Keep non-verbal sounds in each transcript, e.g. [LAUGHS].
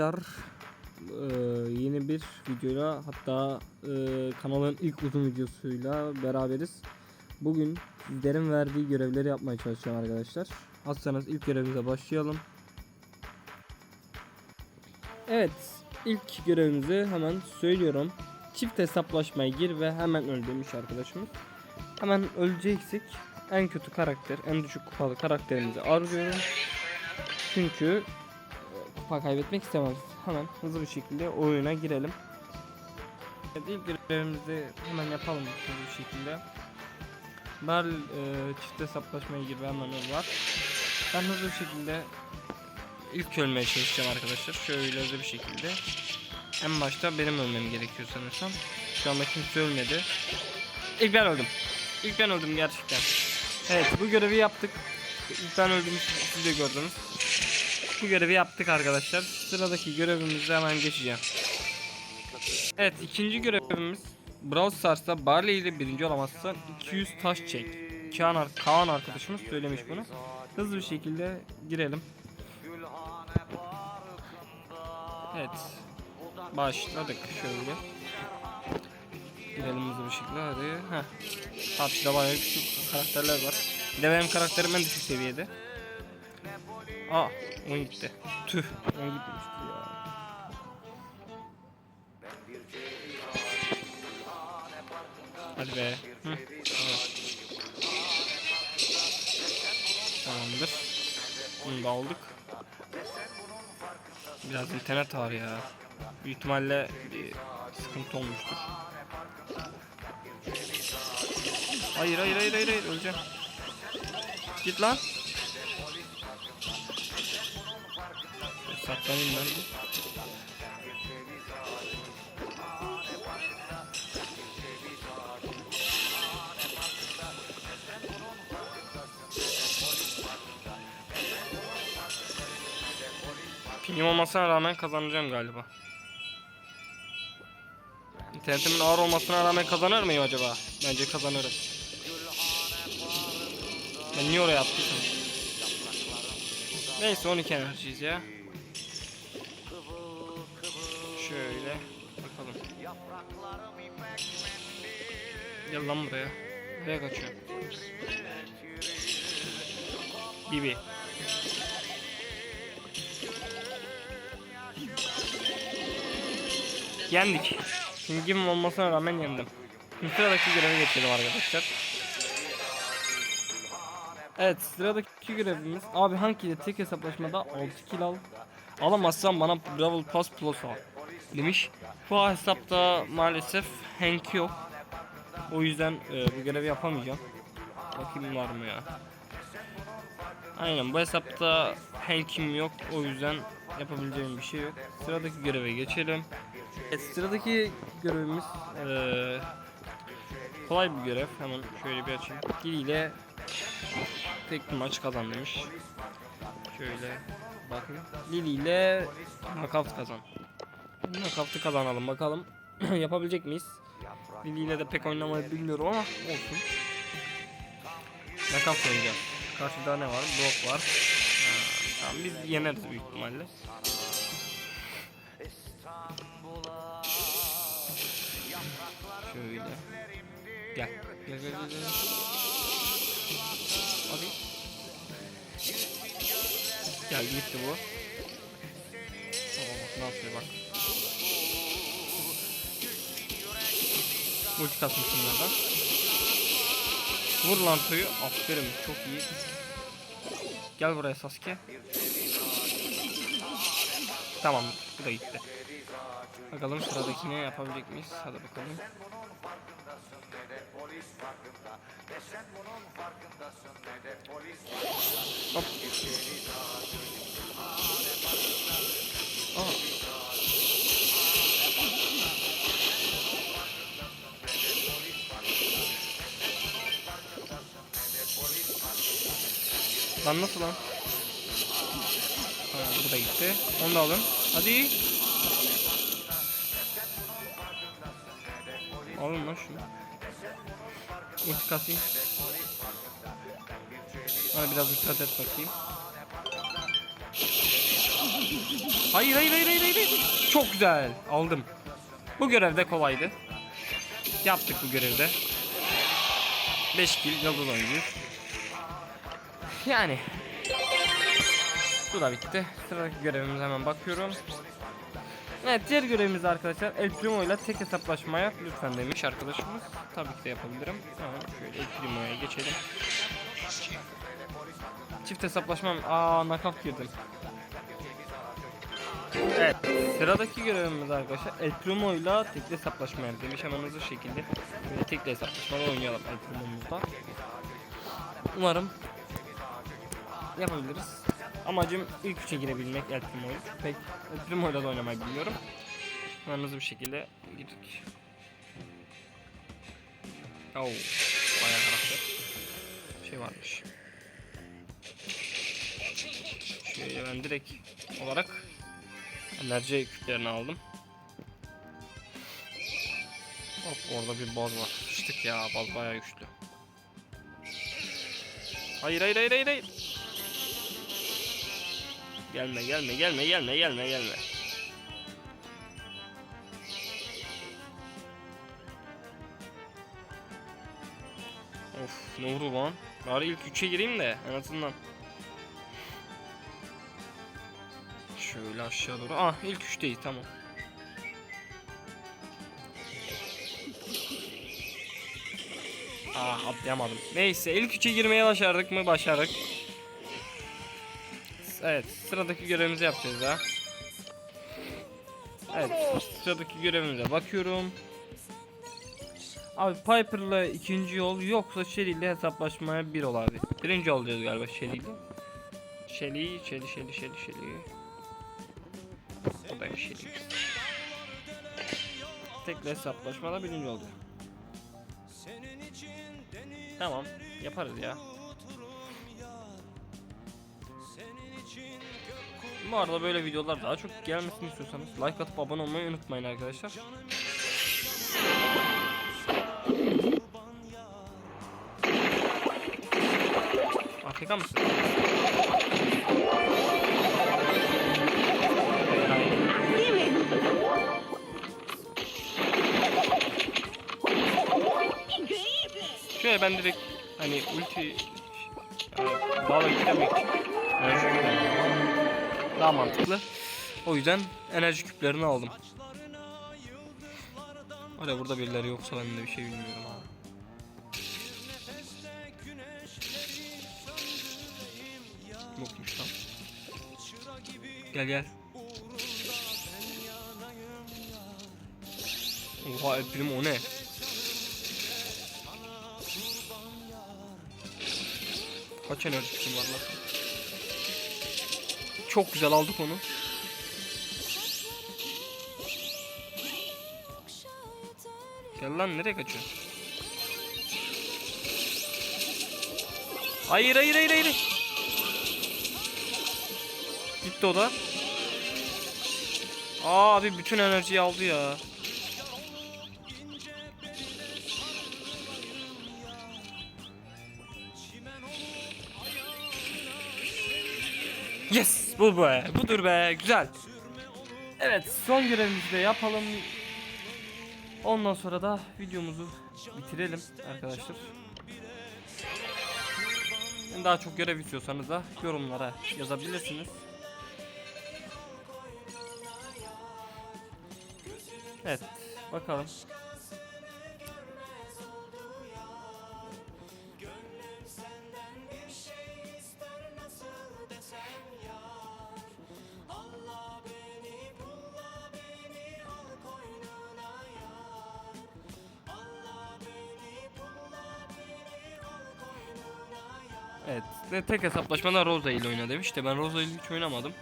Arkadaşlar eee, yeni bir videoyla hatta eee, kanalın ilk uzun videosuyla beraberiz. Bugün sizlerin verdiği görevleri yapmaya çalışacağım arkadaşlar. Hazırsanız ilk görevimize başlayalım. Evet ilk görevimizi hemen söylüyorum. Çift hesaplaşmaya gir ve hemen öl demiş arkadaşımız. Hemen öleceksek en kötü karakter, en düşük kupalı karakterimizi arıyorum. Çünkü kupa kaybetmek istemez. Hemen hızlı bir şekilde oyuna girelim. Evet, ilk görevimizi hemen yapalım hızlı bir şekilde. Bar e, çift hesaplaşmaya gir ve hemen öl var. Ben hızlı bir şekilde ilk ölmeye çalışacağım arkadaşlar. Şöyle hızlı bir şekilde. En başta benim ölmem gerekiyor sanırsam. Şu anda kimse ölmedi. İlk ben öldüm. İlk ben öldüm gerçekten. Evet bu görevi yaptık. İlk ben öldüm siz de gördünüz. Bu görevi yaptık arkadaşlar. Sıradaki görevimize hemen geçeceğim. Evet ikinci görevimiz Brawl Stars'ta Barley ile birinci olamazsan 200 taş çek. Kaan, Kaan arkadaşımız söylemiş bunu. Hızlı bir şekilde girelim. Evet. Başladık şöyle. Girelim hızlı bir şekilde hadi. Heh. Tatlıda bayağı küçük karakterler var. Bir de benim karakterim en düşük seviyede. Aa, oyun gitti. Tüh, oyun gitmişti ya. Hadi be. Hı. Tamamdır. Bunu da aldık. Biraz internet var ya. Büyük ihtimalle bir sıkıntı olmuştur. Hayır hayır hayır hayır, hayır. öleceğim. Git lan. Saklanayım ben. Pilim olmasına rağmen kazanacağım galiba. İnternetimin ağır olmasına rağmen kazanır mıyım acaba? Bence kazanırım. Ben niye oraya attıysam? Neyse 12 enerjiyiz ya. Şöyle bakalım. Gel lan buraya. Nereye kaçıyor? Bibi. Yendik. Pingim olmasına rağmen yendim. Sıradaki göreve geçelim arkadaşlar. Evet sıradaki görevimiz abi hangi tek hesaplaşmada 6 kill al alamazsan bana Brawl Pass Plus al demiş. Bu hesapta maalesef Hank yok. O yüzden e, bu görevi yapamayacağım. Bakayım var mı ya. Aynen bu hesapta Hank'im yok. O yüzden yapabileceğim bir şey yok. Sıradaki göreve geçelim. Evet, sıradaki görevimiz e, kolay bir görev. Hemen şöyle bir açayım. Dil ile tek bir maç kazan demiş. Şöyle bakın. Lili ile knockout kazan. Knockout'u kazanalım bakalım. [CLEARS THROAT] Yapabilecek miyiz? Lili ile de pek oynamayı bilmiyorum ama olsun. Knockout oynayacağız. Karşıda ne var? Brock var. Ha, tamam biz yeneriz büyük ihtimalle. Şöyle. Gel. Gel gel gel. gel. Hadi. Geldi gitti bu. Yapıyor bak. Ulti kasmış bunlardan. Vur lan toyu. Aferin çok iyi. Gel buraya Sasuke. Tamam bu da gitti. Bakalım sıradakini yapabilecek miyiz? Hadi bakalım. Hop. Lan nasıl lan? Ha, bu da gitti. Onu da alın. Hadi. Alın lan şunu. Ulti kasayım. Bana biraz dikkat et bakayım. Hayır hayır hayır hayır hayır. Çok güzel. Aldım. Bu görev de kolaydı. Yaptık bu görevde. 5 kill yıldız oyuncu. Yani. Bu da bitti. Sıradaki görevimize hemen bakıyorum. Evet diğer görevimiz arkadaşlar El Primo ile tek hesaplaşmaya lütfen demiş arkadaşımız. Tabii ki de yapabilirim. Hemen şöyle El Primo'ya geçelim. Çift hesaplaşmam. Aa nakaf girdim. Evet sıradaki görevimiz arkadaşlar El Primo ile tekli hesaplaşma demiş hemen şekilde böyle tekli hesaplaşmada oynayalım El Primo'muzda. Umarım yapabiliriz. Amacım ilk üçe girebilmek El Primo'yu. Pek El Primo ile de oynamayı bilmiyorum. Hemen bir şekilde girdik. Oo, bayağı karakter. Şey varmış. Şöyle ben direkt olarak enerji küplerini aldım. Hop orada bir baz var. Sıçtık ya baz bayağı güçlü. Hayır hayır hayır hayır hayır. Gelme gelme gelme gelme gelme gelme. Of ne vurdu lan? Bari ilk 3'e gireyim de en azından. Şöyle aşağı doğru. Ah ilk 3'teyiz tamam. Ah atlayamadım. Neyse ilk 3'e girmeye başardık mı? Başardık. Evet sıradaki görevimizi yapacağız ha. Evet sıradaki görevimize bakıyorum. Abi Piper'la ikinci yol yoksa Shelly ile hesaplaşmaya bir ol abi. Birinci olacağız galiba Shelly ile. Shelly, Shelly, Shelly, Shelly, Shelly. O da Shelly. Tekle hesaplaşmada birinci olacak. Tamam yaparız ya. Bu arada böyle videolar daha çok gelmesini istiyorsanız like atıp abone olmayı unutmayın arkadaşlar. Afrika mısın? Şöyle ben direkt hani ulti yani bağla için enerji küplerini daha mantıklı. O yüzden enerji küplerini aldım. Hala burada birileri yoksa ben de bir şey bilmiyorum abi. Yokmuş lan. Gel gel. Oha Ebrim o ne? Kaç enerji kim var lan? Çok güzel aldık onu. Gel lan nereye kaçıyorsun? Hayır hayır hayır hayır. Gitti o da. Aa abi bütün enerjiyi aldı ya. Yes bu be budur be güzel. Evet son görevimizi de yapalım. Ondan sonra da videomuzu bitirelim arkadaşlar. Daha çok görev istiyorsanız da yorumlara yazabilirsiniz. Evet bakalım. Evet ve tek hesaplaşmada Rosa ile oyna demiş de ben Rosa ile hiç oynamadım.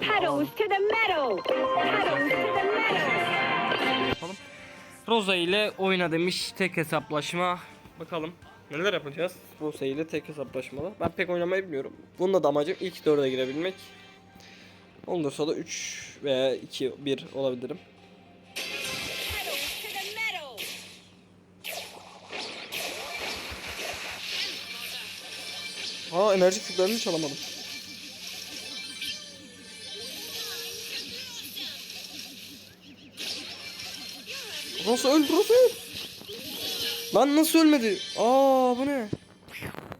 Pedals to the metal. Pedals to the metal. Yapalım. Rosa ile oyna demiş tek hesaplaşma. Bakalım neler yapacağız Rosa ile tek hesaplaşmada. Ben pek oynamayı bilmiyorum. Bunun da amacım ilk dörde girebilmek. Olursa da 3 veya 2 1 olabilirim. Aa enerji küplerini çalamadım. Burası öl burası öl. Lan nasıl ölmedi? Aa bu ne?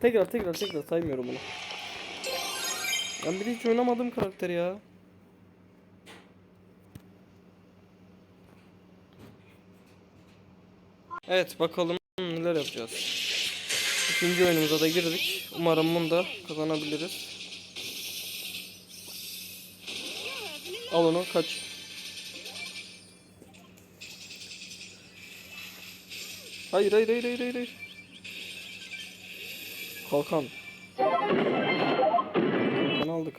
Tekrar tekrar tekrar saymıyorum bunu. Ben bir de hiç oynamadığım karakter ya. Evet bakalım neler yapacağız. İkinci oyunumuza da girdik. Umarım bunu da kazanabiliriz. Al onu kaç. Hayır hayır hayır hayır hayır. Kalkan. Kalkan aldık.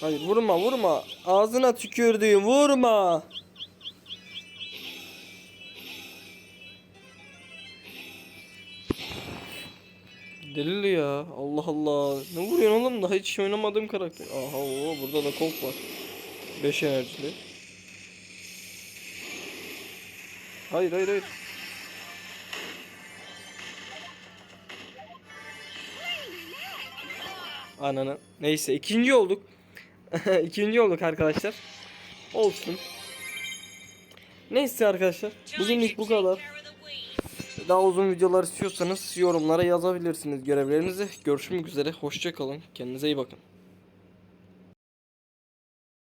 Hayır vurma vurma. Ağzına tükürdüğüm vurma. Delili ya. Allah Allah. Ne vuruyorsun oğlum? Daha hiç oynamadığım karakter. Aha o burada da Colt var. 5 enerjili. Hayır hayır hayır. Ananı. Neyse ikinci olduk. [LAUGHS] ikinci olduk arkadaşlar. Olsun. Neyse arkadaşlar. Bugünlük bu kadar. Daha uzun videolar istiyorsanız yorumlara yazabilirsiniz görevlerinizi. Görüşmek üzere. Hoşçakalın. Kendinize iyi bakın.